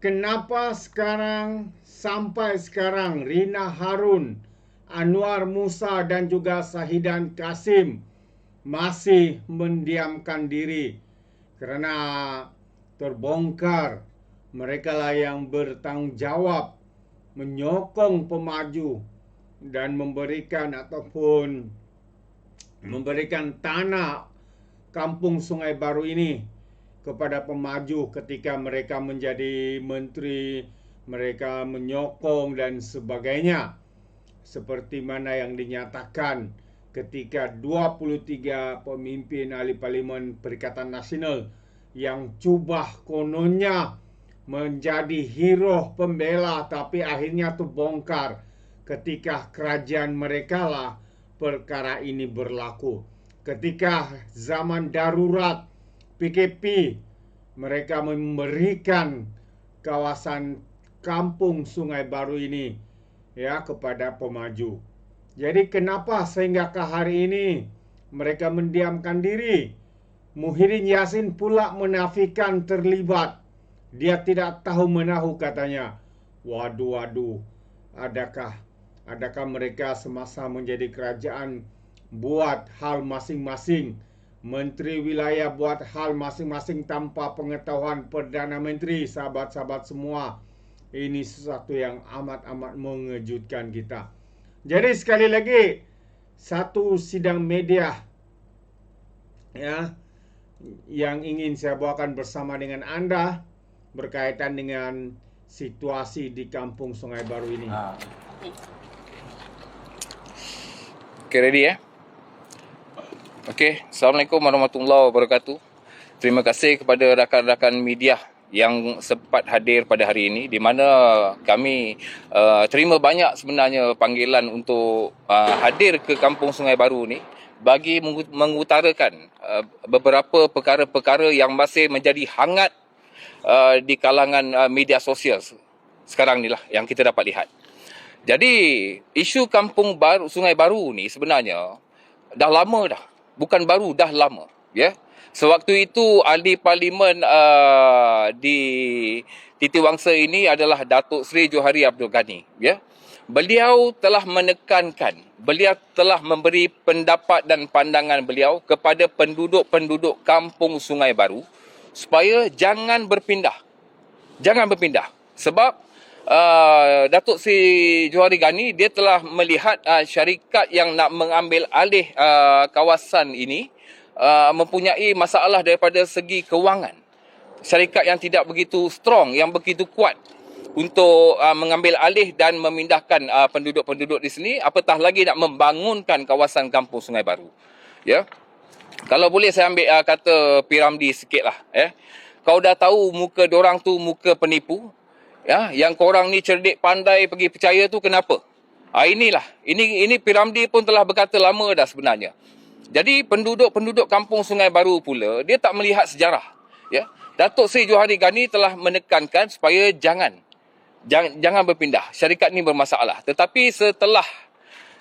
kenapa sekarang sampai sekarang Rina Harun, Anwar Musa dan juga Sahidan Kasim masih mendiamkan diri kerana terbongkar. Mereka lah yang bertanggungjawab menyokong pemaju dan memberikan ataupun memberikan tanah kampung Sungai Baru ini kepada pemaju ketika mereka menjadi menteri, mereka menyokong dan sebagainya. Seperti mana yang dinyatakan ketika 23 pemimpin ahli parlimen Perikatan Nasional yang cubah kononnya menjadi hero pembela tapi akhirnya terbongkar ketika kerajaan mereka lah perkara ini berlaku. Ketika zaman darurat PKP mereka memberikan kawasan kampung Sungai Baru ini ya kepada pemaju. Jadi kenapa sehingga ke hari ini mereka mendiamkan diri? Muhyiddin Yassin pula menafikan terlibat. Dia tidak tahu menahu katanya. Waduh waduh. Adakah adakah mereka semasa menjadi kerajaan buat hal masing-masing? Menteri wilayah buat hal masing-masing tanpa pengetahuan Perdana Menteri, sahabat-sahabat semua. Ini sesuatu yang amat-amat mengejutkan kita. Jadi sekali lagi, satu sidang media ya yang ingin saya bawakan bersama dengan anda berkaitan dengan situasi di Kampung Sungai Baru ini. Okay, ready ya? Okey, Assalamualaikum warahmatullahi wabarakatuh. Terima kasih kepada rakan-rakan media yang sempat hadir pada hari ini di mana kami uh, terima banyak sebenarnya panggilan untuk uh, hadir ke Kampung Sungai Baru ni bagi mengutarakan uh, beberapa perkara-perkara yang masih menjadi hangat uh, di kalangan uh, media sosial sekarang ni lah yang kita dapat lihat. Jadi isu Kampung Baru Sungai Baru ni sebenarnya dah lama dah bukan baru dah lama ya. Sewaktu itu ahli parlimen uh, di Titi Wangsa ini adalah Datuk Seri Johari Abdul Ghani ya. Beliau telah menekankan beliau telah memberi pendapat dan pandangan beliau kepada penduduk-penduduk kampung Sungai Baru supaya jangan berpindah. Jangan berpindah. Sebab uh, Datuk Si Johari Gani dia telah melihat uh, syarikat yang nak mengambil alih uh, kawasan ini uh, mempunyai masalah daripada segi kewangan. Syarikat yang tidak begitu strong, yang begitu kuat untuk uh, mengambil alih dan memindahkan uh, penduduk-penduduk di sini apatah lagi nak membangunkan kawasan kampung Sungai Baru. Ya. Kalau boleh saya ambil uh, kata Piramdi sikitlah eh. Kau dah tahu muka dorang tu muka penipu, Ya, yang korang ni cerdik pandai pergi percaya tu kenapa? Ha, inilah. Ini ini Piramdi pun telah berkata lama dah sebenarnya. Jadi penduduk-penduduk kampung Sungai Baru pula, dia tak melihat sejarah. Ya. Datuk Seri Johari Gani telah menekankan supaya jangan jangan, jangan berpindah. Syarikat ni bermasalah. Tetapi setelah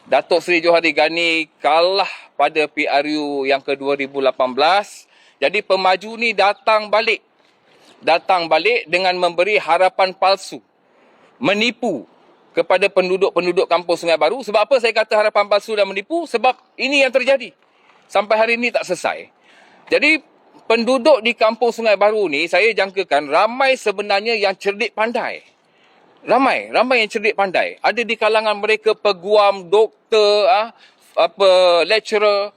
Datuk Seri Johari Gani kalah pada PRU yang ke-2018, jadi pemaju ni datang balik datang balik dengan memberi harapan palsu. Menipu kepada penduduk-penduduk kampung Sungai Baru. Sebab apa saya kata harapan palsu dan menipu? Sebab ini yang terjadi. Sampai hari ini tak selesai. Jadi penduduk di kampung Sungai Baru ni saya jangkakan ramai sebenarnya yang cerdik pandai. Ramai, ramai yang cerdik pandai. Ada di kalangan mereka peguam, doktor, ah, apa lecturer.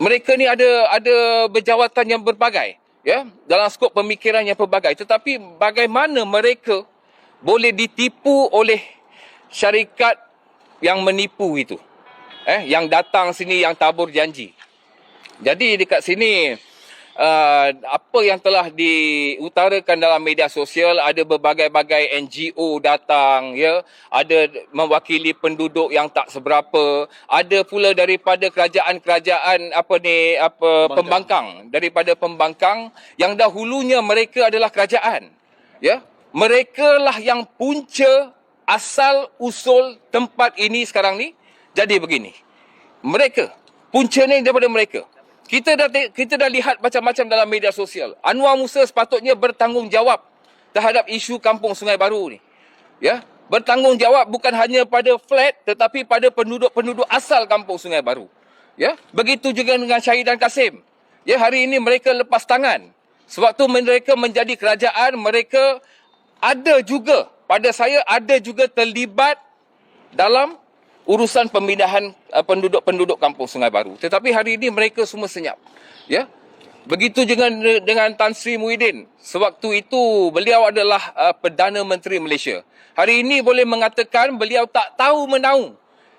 Mereka ni ada ada berjawatan yang berbagai ya dalam skop pemikiran yang pelbagai. Tetapi bagaimana mereka boleh ditipu oleh syarikat yang menipu itu? Eh yang datang sini yang tabur janji. Jadi dekat sini uh, apa yang telah diutarakan dalam media sosial ada berbagai-bagai NGO datang ya. Ada mewakili penduduk yang tak seberapa. Ada pula daripada kerajaan-kerajaan apa ni apa pembangkang. daripada pembangkang yang dahulunya mereka adalah kerajaan ya. Mereka lah yang punca asal usul tempat ini sekarang ni jadi begini. Mereka punca ni daripada mereka kita dah kita dah lihat macam-macam dalam media sosial. Anwar Musa sepatutnya bertanggungjawab terhadap isu kampung Sungai Baru ni. Ya, bertanggungjawab bukan hanya pada flat tetapi pada penduduk-penduduk asal kampung Sungai Baru. Ya, begitu juga dengan Syahid dan Kasim. Ya, hari ini mereka lepas tangan. Sewaktu mereka menjadi kerajaan, mereka ada juga pada saya ada juga terlibat dalam urusan pemindahan uh, penduduk-penduduk kampung Sungai Baru. Tetapi hari ini mereka semua senyap. Ya. Begitu dengan dengan Tan Sri Muhyiddin. Sewaktu itu beliau adalah uh, Perdana Menteri Malaysia. Hari ini boleh mengatakan beliau tak tahu menahu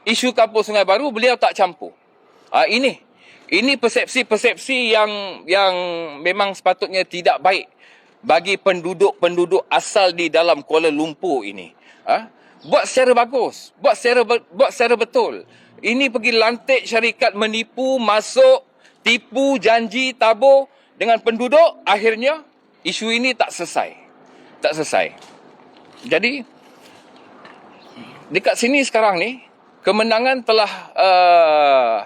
isu kampung Sungai Baru, beliau tak campur. Uh, ini ini persepsi-persepsi yang yang memang sepatutnya tidak baik bagi penduduk-penduduk asal di dalam Kuala Lumpur ini. Ha? Buat secara bagus, buat secara buat secara betul. Ini pergi lantik syarikat menipu, masuk, tipu, janji, tabur dengan penduduk, akhirnya isu ini tak selesai. Tak selesai. Jadi dekat sini sekarang ni kemenangan telah uh,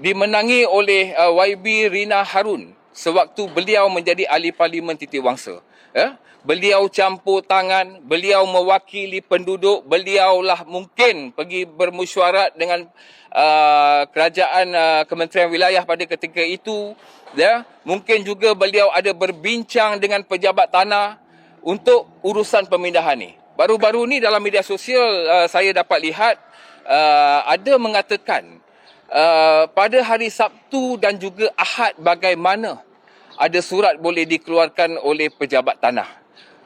dimenangi oleh uh, YB Rina Harun sewaktu beliau menjadi ahli parlimen Titi Wangsa. Ya? Beliau campur tangan, beliau mewakili penduduk, beliaulah mungkin pergi bermusyawarat dengan uh, kerajaan uh, Kementerian Wilayah pada ketika itu. Ya? Mungkin juga beliau ada berbincang dengan pejabat tanah untuk urusan pemindahan ini. Baru-baru ni dalam media sosial uh, saya dapat lihat uh, ada mengatakan uh, pada hari Sabtu dan juga Ahad bagaimana ada surat boleh dikeluarkan oleh pejabat tanah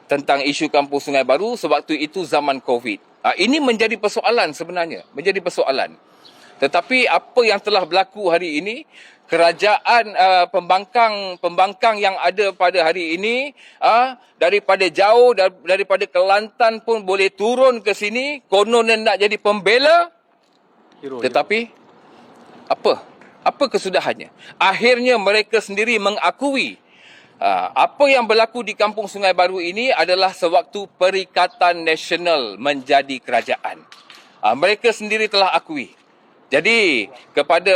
tentang isu kampung Sungai Baru sewaktu itu zaman Covid. Uh, ini menjadi persoalan sebenarnya, menjadi persoalan. Tetapi apa yang telah berlaku hari ini, kerajaan uh, pembangkang pembangkang yang ada pada hari ini uh, daripada jauh daripada Kelantan pun boleh turun ke sini konon nak jadi pembela hero, tetapi hero. apa apa kesudahannya? Akhirnya mereka sendiri mengakui uh, apa yang berlaku di Kampung Sungai Baru ini adalah sewaktu Perikatan Nasional menjadi kerajaan. Uh, mereka sendiri telah akui. Jadi kepada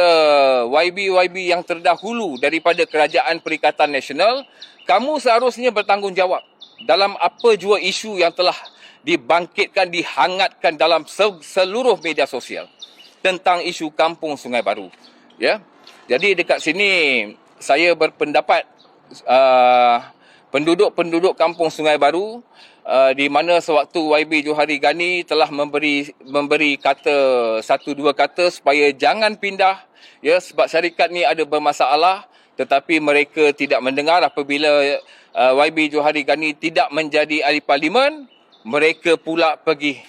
YB-YB yang terdahulu daripada Kerajaan Perikatan Nasional, kamu seharusnya bertanggungjawab dalam apa jua isu yang telah dibangkitkan, dihangatkan dalam seluruh media sosial tentang isu Kampung Sungai Baru ya. Jadi dekat sini saya berpendapat uh, penduduk-penduduk kampung Sungai Baru uh, di mana sewaktu YB Johari Gani telah memberi memberi kata satu dua kata supaya jangan pindah ya sebab syarikat ni ada bermasalah tetapi mereka tidak mendengar apabila uh, YB Johari Gani tidak menjadi ahli parlimen mereka pula pergi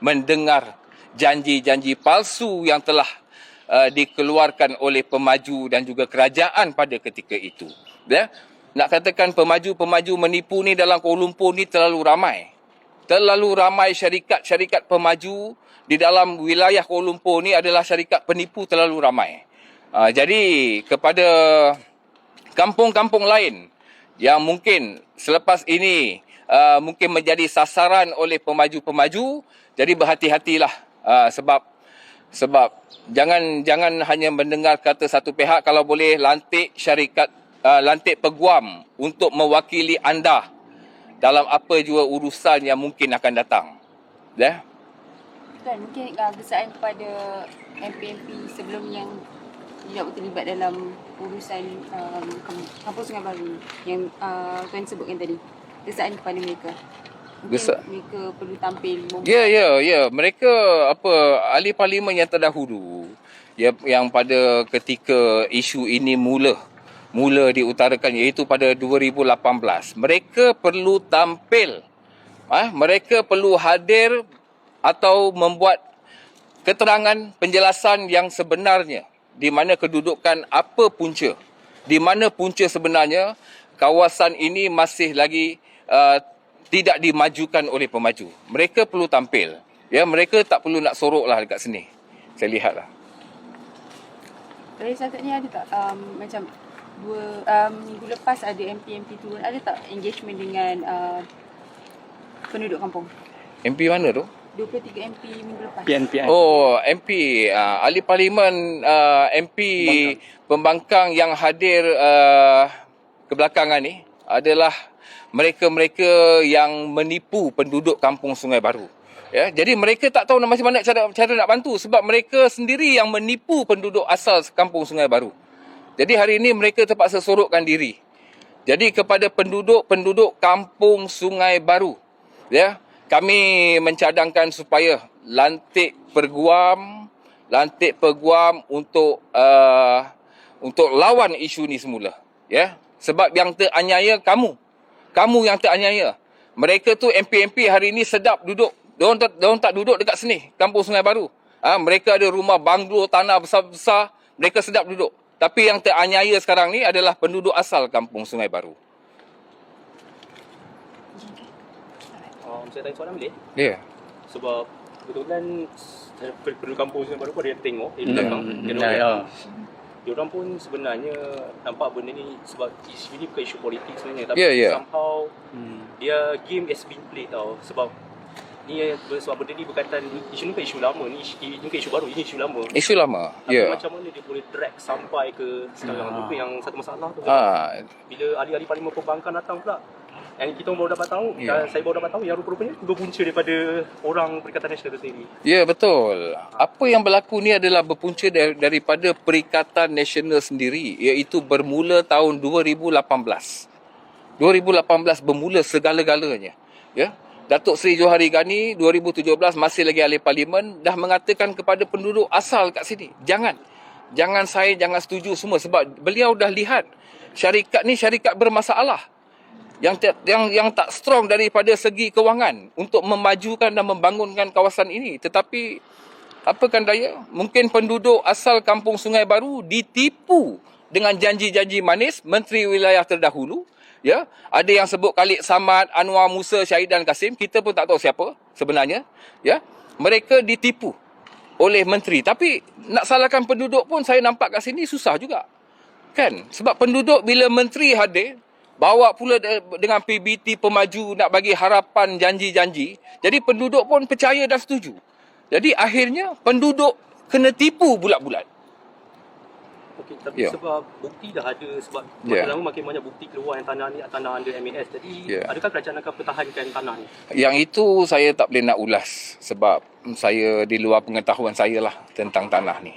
mendengar janji-janji palsu yang telah uh, dikeluarkan oleh pemaju dan juga kerajaan pada ketika itu. Ya. Nak katakan pemaju-pemaju menipu ni dalam Kuala Lumpur ni terlalu ramai. Terlalu ramai syarikat-syarikat pemaju di dalam wilayah Kuala Lumpur ni adalah syarikat penipu terlalu ramai. Uh, jadi kepada kampung-kampung lain yang mungkin selepas ini uh, mungkin menjadi sasaran oleh pemaju-pemaju, jadi berhati-hatilah uh, sebab sebab jangan jangan hanya mendengar kata satu pihak kalau boleh lantik syarikat uh, lantik peguam untuk mewakili anda dalam apa jua urusan yang mungkin akan datang. Ya. Kan mungkin uh, kesaan kepada MP-MP sebelum yang tidak terlibat dalam urusan um, kampus Sungai Baru yang uh, tuan sebutkan tadi. Kesaan kepada mereka. Mungkin mereka perlu tampil. Ya, ya, ya. Mereka apa ahli parlimen yang terdahulu ya, yang pada ketika isu ini mula mula diutarakan iaitu pada 2018. Mereka perlu tampil. Ah, ha? mereka perlu hadir atau membuat keterangan penjelasan yang sebenarnya di mana kedudukan apa punca. Di mana punca sebenarnya kawasan ini masih lagi uh, tidak dimajukan oleh pemaju. Mereka perlu tampil. Ya, mereka tak perlu nak sorok lah dekat sini. Saya lihat lah. Dari ni ada tak um, macam dua um, minggu lepas ada MP-MP turun, ada tak engagement dengan uh, penduduk kampung? MP mana tu? 23 MP minggu lepas. PNP. Oh, MP. Uh, ahli parlimen uh, MP Pembangkang. Pembangkang yang hadir uh, kebelakangan ni adalah mereka-mereka yang menipu penduduk kampung Sungai Baru. Ya, jadi mereka tak tahu macam mana cara cara nak bantu sebab mereka sendiri yang menipu penduduk asal kampung Sungai Baru. Jadi hari ini mereka terpaksa sorokkan diri. Jadi kepada penduduk-penduduk kampung Sungai Baru, ya, kami mencadangkan supaya lantik perguam, lantik perguam untuk uh, untuk lawan isu ni semula, ya. Sebab yang teraniaya kamu. Kamu yang teraniaya. Mereka tu MP-MP hari ini sedap duduk. Diorang tak, diorang tak duduk dekat sini, kampung Sungai Baru. Ha, mereka ada rumah banglo, tanah besar-besar. Mereka sedap duduk. Tapi yang teraniaya sekarang ni adalah penduduk asal kampung Sungai Baru. Um, saya tanya soalan boleh? Ya. Yeah. Sebab kebetulan per- penduduk kampung sini baru pun ada yang tengok di Hmm. belakang. Ya, ya. Dia orang pun sebenarnya nampak benda ni sebab isu ni bukan isu politik sebenarnya tapi Ya, ya. somehow dia game has been played tau sebab ni sebab benda ni berkaitan isu ni bukan isu lama ni isu, bukan isu baru ini isu lama Isu lama. tapi Ya. macam mana dia boleh drag sampai ke sekarang Ah. tu yang satu masalah tu Ah, bila ahli-ahli parlimen perbankan datang pula yang kita baru dapat tahu Ya. dan saya baru dapat tahu yang rupa-rupanya berpunca daripada orang Perikatan Nasional itu sendiri Ya betul. Apa yang berlaku ni adalah berpunca dari, daripada Perikatan Nasional sendiri iaitu bermula tahun 2018. 2018 bermula segala-galanya. Ya. Datuk Seri Johari Gani 2017 masih lagi ahli parlimen dah mengatakan kepada penduduk asal kat sini, jangan jangan saya jangan setuju semua sebab beliau dah lihat syarikat ni syarikat bermasalah yang yang yang tak strong daripada segi kewangan untuk memajukan dan membangunkan kawasan ini. Tetapi apakan daya? Mungkin penduduk asal kampung Sungai Baru ditipu dengan janji-janji manis menteri wilayah terdahulu ya. Ada yang sebut Khalid Samad Anwar Musa Syahidan Kasim. Kita pun tak tahu siapa sebenarnya ya. Mereka ditipu oleh menteri. Tapi nak salahkan penduduk pun saya nampak kat sini susah juga. Kan? Sebab penduduk bila menteri hadir bawa pula de- dengan PBT pemaju nak bagi harapan janji-janji jadi penduduk pun percaya dan setuju jadi akhirnya penduduk kena tipu bulat-bulat Okey, tapi Ya. sebab bukti dah ada sebab Ya. makin lama makin banyak bukti keluar yang tanah ni tanah under MAS. Jadi Ya. adakah kerajaan akan pertahankan tanah ni? Yang itu saya tak boleh nak ulas sebab saya di luar pengetahuan saya lah tentang tanah ni.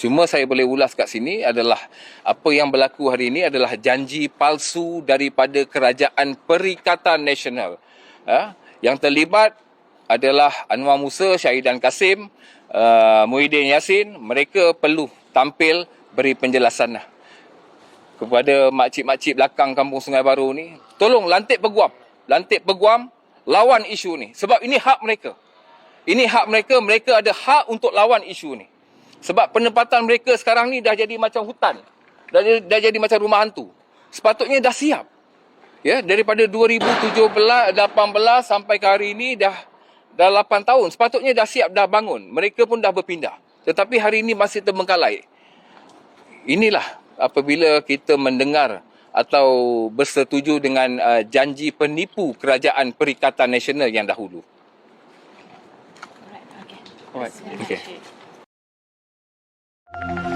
Cuma saya boleh ulas kat sini adalah apa yang berlaku hari ini adalah janji palsu daripada kerajaan Perikatan Nasional. Uh, yang terlibat adalah Anwar Musa, Syahidan Kasim, uh, Muhyiddin Yassin. Mereka perlu tampil beri penjelasan lah kepada makcik-makcik belakang kampung Sungai Baru ni, tolong lantik peguam. Lantik peguam, lawan isu ni. Sebab ini hak mereka. Ini hak mereka, mereka ada hak untuk lawan isu ni. Sebab penempatan mereka sekarang ni dah jadi macam hutan. Dah, jadi- dah jadi macam rumah hantu. Sepatutnya dah siap. Ya, daripada 2017, 18 sampai ke hari ini dah dah 8 tahun. Sepatutnya dah siap, dah bangun. Mereka pun dah berpindah. Tetapi hari ini masih terbengkalai. Inilah apabila kita mendengar atau bersetuju dengan uh, janji penipu kerajaan Perikatan Nasional yang dahulu. Alright, okay. Alright, okay. you